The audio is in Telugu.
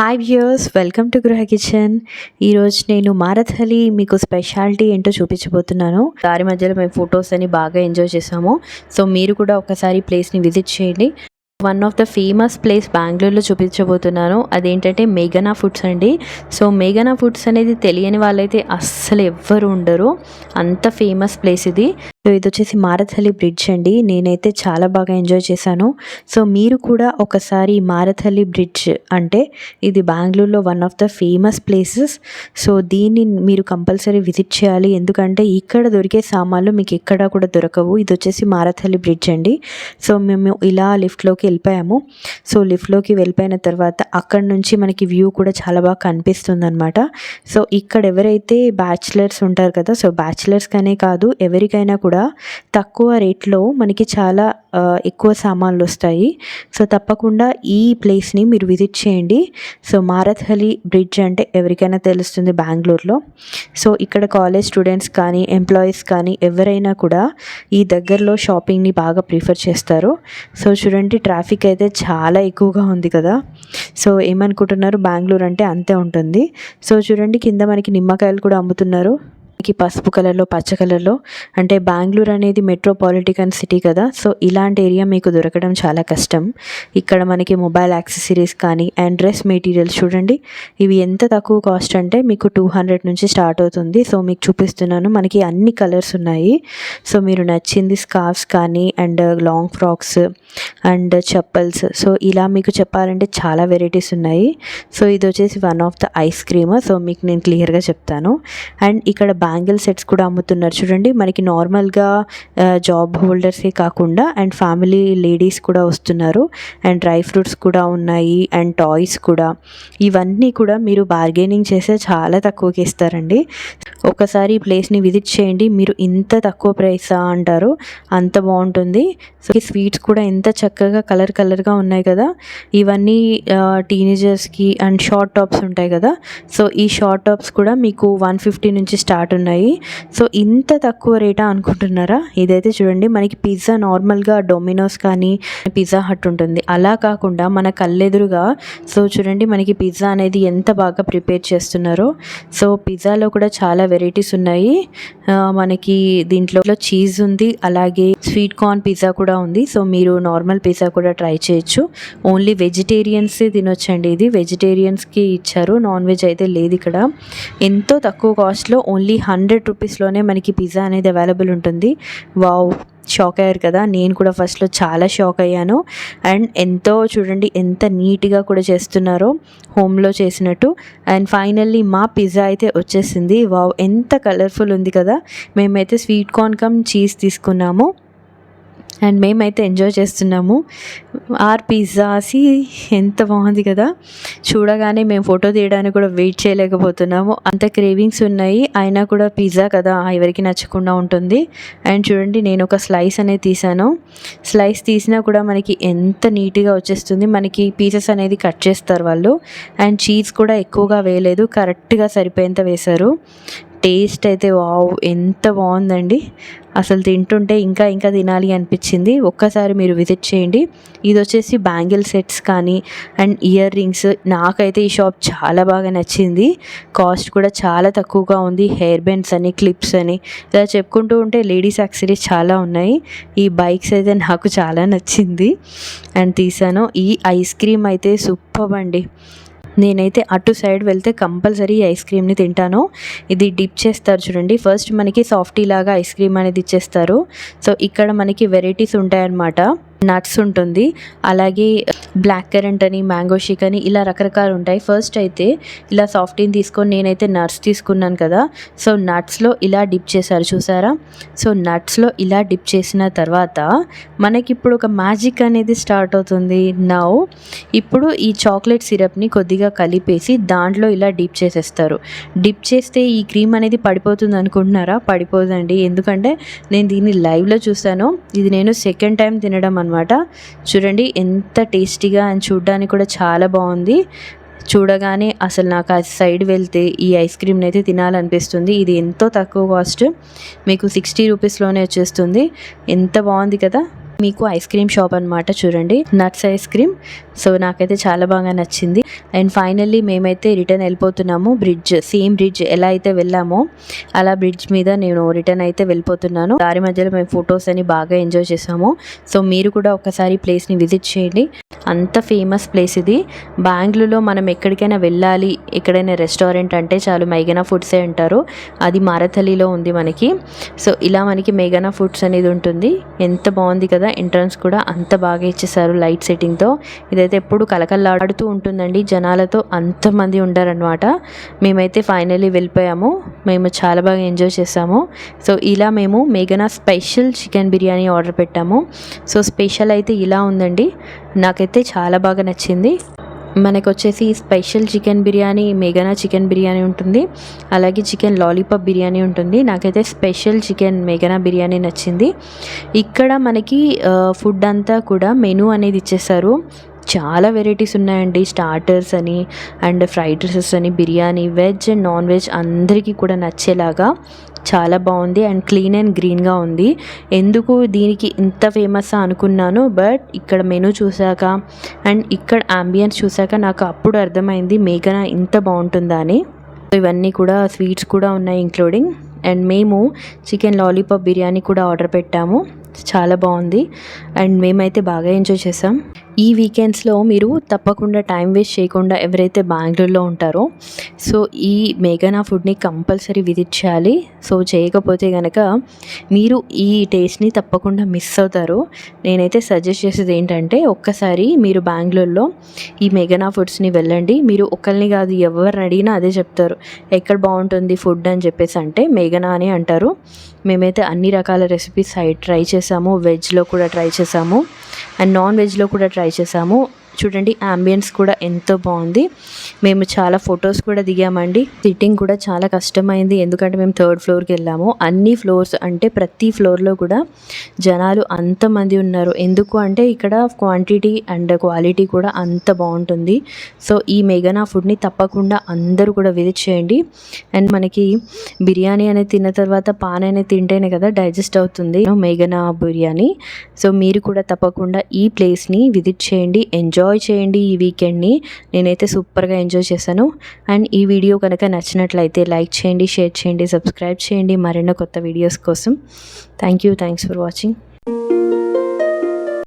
Hi viewers welcome to Gruha kitchen ఈరోజు నేను మారథలి మీకు స్పెషాలిటీ ఏంటో చూపించబోతున్నాను. దారి మధ్యలో మేము ఫొటోస్ అని బాగా ఎంజాయ్ చేసాము. సో మీరు కూడా ఒకసారి ప్లేస్ని విజిట్ చేయండి. One of the famous place బెంగళూరులో చూపించబోతున్నాను. అదేంటంటే మేఘనా ఫుడ్స్ అండి. సో మేఘనా ఫుడ్స్ అనేది తెలియని వాళ్ళైతే అస్సలు ఎవ్వరు ఉండరు. అంత ఫేమస్ ప్లేస్ ఇది. సో ఇది వచ్చేసి మారథలి బ్రిడ్జ్ అండి. నేనైతే చాలా బాగా ఎంజాయ్ చేశాను. సో మీరు కూడా ఒకసారి మారథలి బ్రిడ్జ్ అంటే ఇది బెంగళూరులో one of the famous places. So దీన్ని మీరు కంపల్సరీ విజిట్ చేయాలి. ఎందుకంటే ఇక్కడ దొరికే సామాన్లు మీకు ఎక్కడా కూడా దొరకవు. ఇది వచ్చేసి మారథలి బ్రిడ్జ్ అండి. సో మేము ఇలా లిఫ్ట్లోకి వెళ్ళిపోయాము. సో లిఫ్ట్లోకి వెళ్ళిపోయిన తర్వాత అక్కడ నుంచి మనకి వ్యూ కూడా చాలా బాగా కనిపిస్తుంది అనమాట సో ఇక్కడ ఎవరైతే బ్యాచిలర్స్ ఉంటారు కదా సో బ్యాచిలర్స్కనే కాదు ఎవరికైనా కూడా కూడా తక్కువ రేట్లో మనకి చాలా ఎక్కువ సామాన్లు వస్తాయి. సో తప్పకుండా ఈ ప్లేస్ని మీరు విజిట్ చేయండి. సో మారథలి బ్రిడ్జ్ అంటే ఎవరికైనా తెలుస్తుంది బెంగళూరులో. సో ఇక్కడ కాలేజ్ స్టూడెంట్స్ కానీ ఎంప్లాయీస్ కానీ ఎవరైనా కూడా ఈ దగ్గరలో షాపింగ్ని బాగా ప్రిఫర్ చేస్తారు. సో చూడండి ట్రాఫిక్ అయితే చాలా ఎక్కువగా ఉంది కదా. సో ఏమనుకుంటున్నారు? బెంగళూరు అంటే అంతే ఉంటుంది. సో చూడండి కింద మనకి నిమ్మకాయలు కూడా అమ్ముతున్నారు. మనకి పసుపు కలర్లో పచ్చ కలర్లో అంటే బెంగళూరు అనేది మెట్రోపాలిటికన్ సిటీ కదా. సో ఇలాంటి ఏరియా మీకు దొరకడం చాలా కష్టం. ఇక్కడ మనకి మొబైల్ యాక్సెసరీస్ కానీ అండ్ డ్రెస్ మెటీరియల్స్ చూడండి. ఇవి ఎంత తక్కువ కాస్ట్ అంటే మీకు టూ హండ్రెడ్ నుంచి స్టార్ట్ అవుతుంది. సో మీకు చూపిస్తున్నాను. మనకి అన్ని కలర్స్ ఉన్నాయి. సో మీరు నచ్చింది స్కార్ఫ్స్ కానీ and long frocks and chappals so ఇలా మీకు చెప్పాలంటే చాలా వెరైటీస్ ఉన్నాయి. సో ఇది వచ్చేసి one of the ice cream so మీకు నేను క్లియర్గా చెప్తాను. అండ్ ఇక్కడ బ్యాంగిల్ సెట్స్ కూడా అమ్ముతున్నారు. చూడండి మనకి నార్మల్గా జాబ్ హోల్డర్సే కాకుండా అండ్ ఫ్యామిలీ లేడీస్ కూడా వస్తున్నారు. అండ్ డ్రై ఫ్రూట్స్ కూడా ఉన్నాయి. అండ్ టాయ్స్ కూడా. ఇవన్నీ కూడా మీరు బార్గెనింగ్ చేస్తే చాలా తక్కువకి ఇస్తారండి ఒకసారి ఈ ప్లేస్ని విజిట్ చేయండి. మీరు ఇంత తక్కువ ప్రైసా అంటారు. అంత బాగుంటుంది. సో ఈ స్వీట్స్ కూడా ఎంత చక్కగా కలర్ కలర్గా ఉన్నాయి కదా. ఇవన్నీ టీనేజర్స్కి అండ్ షార్ట్ టాప్స్ ఉంటాయి కదా. సో ఈ షార్ట్ టాప్స్ కూడా మీకు వన్ ఫిఫ్టీ నుంచి స్టార్ట్ ఉన్నాయి. సో ఇంత తక్కువ రేటా అనుకుంటున్నారా? ఇదైతే చూడండి మనకి పిజ్జా నార్మల్గా డొమినోస్ కానీ పిజ్జా హట్ ఉంటుంది. అలా కాకుండా మన కళ్ళెదురుగా సో చూడండి మనకి పిజ్జా అనేది ఎంత బాగా ప్రిపేర్ చేస్తున్నారో. సో పిజ్జాలో కూడా చాలా వెరైటీస్ ఉన్నాయి. మనకి దీంట్లో చీజ్ ఉంది అలాగే స్వీట్ కార్న్ పిజ్జా కూడా ఉంది. సో మీరు నార్మల్ పిజ్జా కూడా ట్రై చేయొచ్చు. ఓన్లీ వెజిటేరియన్స్ తినొచ్చండి ఇది. వెజిటేరియన్స్కి ఇచ్చారు నాన్ వెజ్ అయితే లేదు ఇక్కడ. ఎంతో తక్కువ కాస్ట్లో ఓన్లీ హండ్రెడ్ రూపీస్లోనే మనకి పిజ్జా అనేది అవైలబుల్ ఉంటుంది. వావ్ షాక్ అయ్యారు కదా. నేను కూడా ఫస్ట్లో చాలా షాక్ అయ్యాను. అండ్ ఎంతో చూడండి ఎంత నీట్గా కూడా చేస్తున్నారో హోమ్లో చేసినట్టు. అండ్ ఫైనల్లీ మా పిజ్జా అయితే వచ్చేసింది. వావ్ ఎంత కలర్ఫుల్ ఉంది కదా. మేమైతే స్వీట్ కార్న్ కమ్ చీజ్ తీసుకున్నాము. అండ్ మేమైతే ఎంజాయ్ చేస్తున్నాము. ఆర్ పిజ్జాసి ఎంత బాగుంది కదా. చూడగానే మేము ఫోటో తీయడానికి కూడా వెయిట్ చేయలేకపోతున్నాము. అంత క్రేవింగ్స్ ఉన్నాయి. అయినా కూడా పిజ్జా కదా ఎవరికి నచ్చకుండా ఉంటుంది. అండ్ చూడండి నేను ఒక స్లైస్ అనేది తీసాను స్లైస్ తీసినా కూడా మనకి ఎంత నీట్గా వచ్చేస్తుంది. మనకి పీసెస్ అనేది కట్ చేస్తారు వాళ్ళు. అండ్ చీజ్ కూడా ఎక్కువగా వేయలేదు. కరెక్ట్గా సరిపోయేంత వేశారు. టేస్ట్ అయితే వావ్ ఎంత బాగుందండి. అసలు తింటుంటే ఇంకా ఇంకా తినాలి అనిపించింది. ఒక్కసారి మీరు విజిట్ చేయండి. ఇది వచ్చేసి బ్యాంగిల్ సెట్స్ కానీ అండ్ ఇయర్ రింగ్స్. నాకైతే ఈ షాప్ చాలా బాగా నచ్చింది. కాస్ట్ కూడా చాలా తక్కువగా ఉంది. హెయిర్ బ్యాండ్స్ అని క్లిప్స్ అని. ఇలా చెప్పుకుంటూ ఉంటే లేడీస్ యాక్సరీస్ చాలా ఉన్నాయి. ఈ బైక్స్ అయితే నాకు చాలా నచ్చింది. అండ్ తీసాను. ఈ ఐస్ క్రీమ్ అయితే సూపర్ అండి. నేనైతే అటు సైడ్ వెళ్తే కంపల్సరీ ఐస్ క్రీమ్ని తింటాను. ఇది డిప్ చేస్తారు చూడండి. ఫస్ట్ మనకి సాఫ్టీ లాగా ఐస్ క్రీమ్ అనేది ఇచ్చేస్తారు. సో ఇక్కడ మనకి వెరైటీస్ ఉంటాయన్నమాట. నట్స్ ఉంటుంది. అలాగే బ్లాక్ కరెంట్ అని మ్యాంగో షేక్ అని ఇలా రకరకాలు ఉంటాయి. ఫస్ట్ అయితే ఇలా సాఫ్టీని తీసుకొని నేనైతే నట్స్ తీసుకున్నాను కదా. సో నట్స్లో ఇలా డిప్ చేశారు చూసారా? సో నట్స్లో ఇలా డిప్ చేసిన తర్వాత మనకి ఇప్పుడు ఒక మ్యాజిక్ అనేది స్టార్ట్ అవుతుంది. నౌ ఇప్పుడు ఈ చాక్లెట్ సిరప్ని కొద్దిగా కలిపేసి దాంట్లో ఇలా డిప్ చేసేస్తారు. డిప్ చేస్తే ఈ క్రీమ్ అనేది పడిపోతుంది అనుకుంటున్నారా? పడిపోదండి. ఎందుకంటే నేను దీన్ని లైవ్లో చూసాను ఇది నేను సెకండ్ టైం తినడం అనమాట చూడండి ఎంత టేస్టీగా అండ్ చూడడానికి కూడా చాలా బాగుంది. చూడగానే అసలు నాకు ఆ సైడ్ వెళ్తే ఈ ఐస్ క్రీమ్ని అయితే తినాలనిపిస్తుంది. ఇది ఎంతో తక్కువ కాస్ట్. మీకు సిక్స్టీ రూపీస్లోనే వచ్చేస్తుంది. ఎంత బాగుంది కదా? మీకు ఐస్ క్రీమ్ షాప్ అన్నమాట చూడండి. Nuts ice cream. సో నాకైతే చాలా బాగా నచ్చింది. అండ్ ఫైనల్లీ మేమైతే రిటర్న్ వెళ్ళిపోతున్నాము బ్రిడ్జ్. సేమ్ బ్రిడ్జ్ ఎలా అయితే వెళ్ళామో అలా బ్రిడ్జ్ మీద నేను రిటర్న్ అయితే వెళ్ళిపోతున్నాను. దారి మధ్యలో మేము ఫొటోస్ అని బాగా ఎంజాయ్ చేసాము. సో మీరు కూడా ఒకసారి ప్లేస్ని విజిట్ చేయండి. అంత ఫేమస్ ప్లేస్ ఇది. బెంగళూరులో మనం ఎక్కడికైనా వెళ్ళాలి ఎక్కడైనా రెస్టారెంట్ అంటే చాలు మైగనా ఫుడ్సే అంటారు. అది మారథలిలో ఉంది మనకి. సో ఇలా మనకి మేఘనా ఫుడ్స్ అనేది ఉంటుంది. ఎంత బాగుంది కదా ఎంట్రన్స్ కూడా అంత బాగా ఇచ్చేసారు లైట్ సెట్టింగ్తో ఇదైతే ఎప్పుడు కలకల్లాడుతూ ఉంటుందండి. జనాలతో అంతమంది ఉండారనమాట మేమైతే ఫైనల్లీ వెళ్ళిపోయాము. మేము చాలా బాగా ఎంజాయ్ చేసాము సో ఇలా మేము మేఘనా స్పెషల్ చికెన్ బిర్యానీ ఆర్డర్ పెట్టాము. సో స్పెషల్ అయితే ఇలా ఉందండి. నాకైతే చాలా బాగా నచ్చింది. మనకు వచ్చేసి స్పెషల్ చికెన్ బిర్యానీ మేఘనా చికెన్ బిర్యానీ ఉంటుంది. అలాగే చికెన్ లాలీపాప్ బిర్యానీ ఉంటుంది. నాకైతే స్పెషల్ చికెన్ మేఘనా బిర్యానీ నచ్చింది. ఇక్కడ మనకి ఫుడ్ అంతా కూడా మెనూ అనేది ఇచ్చేసారు చాలా వెరైటీస్ ఉన్నాయండి. స్టార్టర్స్ అని అండ్ ఫ్రైడ్ రైసెస్ అని biryani veg and non veg అందరికీ కూడా నచ్చేలాగా చాలా బాగుంది అండ్ క్లీన్ అండ్ గ్రీన్గా ఉంది. ఎందుకు దీనికి ఇంత ఫేమస్ అనుకున్నాను బట్ ఇక్కడ మెనూ చూశాక అండ్ ఇక్కడ అంబియన్స్ చూశాక నాకు అప్పుడు అర్థమైంది మేఘన ఇంత బాగుంటుందా అని. ఇవన్నీ కూడా స్వీట్స్ కూడా ఉన్నాయి ఇంక్లూడింగ్ అండ్ మేము చికెన్ లాలీపాప్ బిర్యానీ కూడా ఆర్డర్ పెట్టాము. చాలా బాగుంది అండ్ మేమైతే బాగా ఎంజాయ్ చేసాం. ఈ వీకెండ్స్లో మీరు తప్పకుండా టైం వేస్ట్ చేయకుండా ఎవరైతే బెంగళూరులో ఉంటారో సో ఈ మేఘనా ఫుడ్ని కంపల్సరీ విజిట్ చేయాలి సో చేయకపోతే కనుక మీరు ఈ టేస్ట్ని తప్పకుండా మిస్ అవుతారు. నేనైతే సజెస్ట్ చేసేది ఏంటంటే ఒక్కసారి మీరు బెంగళూరులో ఈ మేఘనా ఫుడ్స్ని వెళ్ళండి. మీరు ఒకరిని కాదు ఎవరిని అడిగినా అదే చెప్తారు. ఎక్కడ బాగుంటుంది ఫుడ్ అని చెప్పేసి అంటే మేఘనా అని అంటారు. మేమైతే అన్ని రకాల రెసిపీస్ ట్రై చేసాము. వెజ్లో కూడా ట్రై చేసాము. అండ్ నాన్ వెజ్లో కూడా ట్రై చేసాము. చూడండి అంబియన్స్ కూడా ఎంతో బాగుంది. మేము చాలా ఫొటోస్ కూడా దిగామండి. సిట్టింగ్ కూడా చాలా కష్టమైంది. ఎందుకంటే మేము థర్డ్ ఫ్లోర్కి వెళ్ళాము. అన్ని ఫ్లోర్స్ అంటే ప్రతి ఫ్లోర్లో కూడా జనాలు అంతమంది ఉన్నారు. ఎందుకు అంటే ఇక్కడ క్వాంటిటీ అండ్ క్వాలిటీ కూడా అంత బాగుంటుంది. సో ఈ మెగనా ఫుడ్ని తప్పకుండా అందరూ కూడా విజిట్ చేయండి. అండ్ మనకి బిర్యానీ అనేది తిన్న తర్వాత పాన్ అనేది తింటేనే కదా డైజెస్ట్ అవుతుంది. మేఘనా బిర్యానీ. సో మీరు కూడా తప్పకుండా ఈ ప్లేస్ని విజిట్ చేయండి. ఎంజాయ్ ఎంజాయ్ చేయండి ఈ వీకెండ్ని. నేనైతే సూపర్గా ఎంజాయ్ చేశాను. అండ్ ఈ వీడియో కనుక నచ్చినట్లయితే లైక్ చేయండి షేర్ చేయండి సబ్స్క్రైబ్ చేయండి. మరెన్నో కొత్త వీడియోస్ కోసం. Thank you. Thanks for watching.